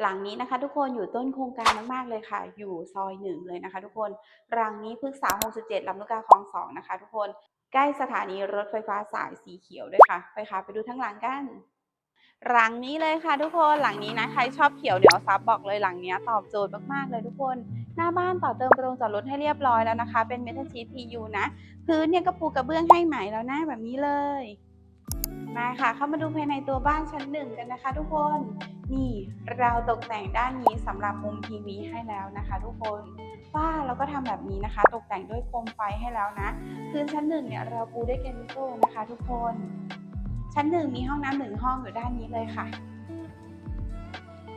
หลังนี้นะคะทุกคนอยู่ต้นโครงการมากๆเลยค่ะ อยู่ซอยหนึ่งเลยนะคะ ทุกคนรังนี้พฤกษา 67ลำลูกกาคลองสองนะคะ ทุกคนใกล้สถานีรถไฟฟ้าสายสีเขียวด้วยค่ะ ไปค่ะ ไปดูทั้งหลังกัน หลังนี้เลยค่ะ ทุกคนหลังนี้นะใครชอบเขียวเหนียวซับบอกเลยหลังนี้ตอบโจทย์มากๆเลยทุกคนหน้าบ้านต่อเติมโรงจอดรถให้เรียบร้อยแล้วนะคะ เป็นเมทัลชีทพียูนะ พื้นเนี่ยก็ปูกระเบื้องให้ใหม่แล้วนะแบบนี้เลย มาค่ะ เข้ามาดูภายในตัวบ้านชั้นหนึ่งกันนะคะ ทุกคน นี่เราตกแต่งด้านนี้สำหรับมุมทีวีให้แล้วนะคะ ทุกคนฝ้าเราก็ทำแบบนี้นะคะ ตกแต่งด้วยโคมไฟให้แล้วนะ พื้นชั้นหนึ่งเนี่ยเราปูด้วยแกนิโต้นะคะ ทุกคน ชั้นหนึ่งมีห้องน้ำหนึ่งห้องอยู่ด้านนี้เลยค่ะ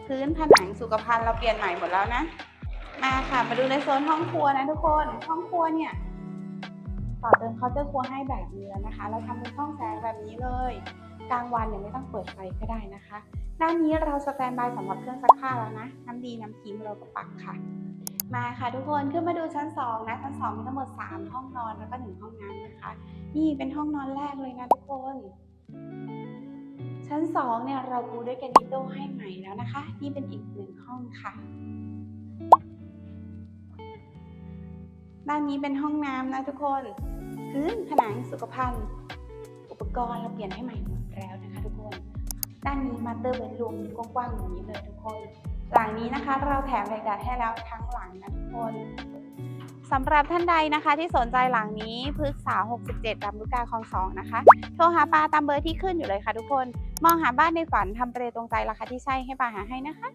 พื้นผนังสุขภัณฑ์เราเปลี่ยนใหม่หมดแล้วนะ มาค่ะ มาดูในโซนห้องครัวนะทุกคน ห้องครัวเนี่ย ต่อเติมเคาน์เตอร์ครัวให้แบบนี้แล้วนะคะ เราทำเป็นช่องแสงแบบนี้เลย กลางวันเนี่ยไม่ต้องเปิดไฟก็ได้นะคะ ด้านนี้เราสแตนบายสำหรับเครื่องซักผ้าแล้วนะ น้ำดีน้ำทิ้งเราก็ปักค่ะ มาค่ะทุกคนขึ้นมาดูชั้นสองนะ ชั้นสองมีทั้งหมด 3 ห้องนอนแล้วก็หนึ่งห้องน้ำนะคะ นี่เป็นห้องนอนแรกเลยนะทุกคนชั้นสองเนี่ยเราปูด้วยแกรนิโต้ให้ใหม่แล้วนะคะ นี่เป็นอีกหนึ่งห้องค่ะ ด้านนี้เป็นห้องน้ำนะทุกคน พื้นผนังสุขภัณฑ์ อุปกรณ์เราเปลี่ยนให้ใหม่หมดแล้วนะคะทุกคน ด้านนี้มาเตอร์เบดรูมกว้างๆอย่างนี้เลยทุกคน หลังนี้นะคะ เราแถมเหล็กดัดให้แล้วทั้งหลังนะทุกคนสำหรับท่านใดนะคะที่สนใจหลังนี้พฤกษา 67ลำลูกกาคลองสองนะคะ โทรหาปาตามเบอร์ที่ขึ้นอยู่เลยค่ะทุกคน มองหาบ้านในฝันทำเปรตรงใจราคาที่ใช่ให้ปาหาให้นะคะ